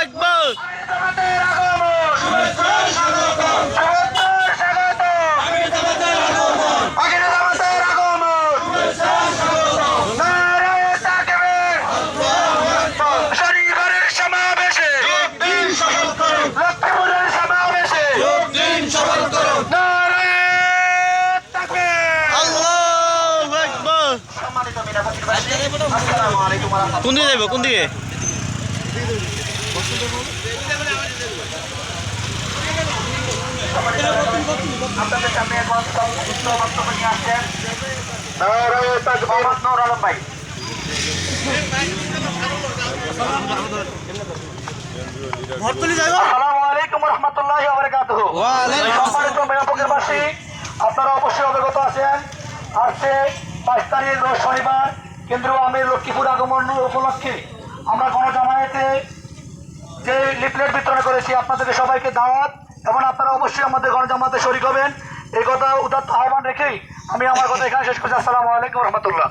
রাহমাতুল্লাহ কোন দিকে যাইব কোন দিকে আপনাদের সামনে এখন বক্তব্য নিয়ে আসছেন। মোহাম্মদ নূর আলম ভাই। আপনারা অবশ্যই অবগত আছেন আজকে বাইশ তারিখ শনিবার কেন্দ্রীয় আমির লক্ষ্মীপুর আগমন উপলক্ষে আমরা গণজামায়াতে যে লিফলেট বিতরণ করেছি, আপনাদেরকে সবাইকে দাওয়াত, এবং আপনারা অবশ্যই আমাদের গণজামাতে শরিক হবেন। এই কথা উদাত্ত আহ্বান রেখেই আমি আমার কথা এখানে শেষ করছি। আসসালামু আলাইকুম রহমতুল্লাহ।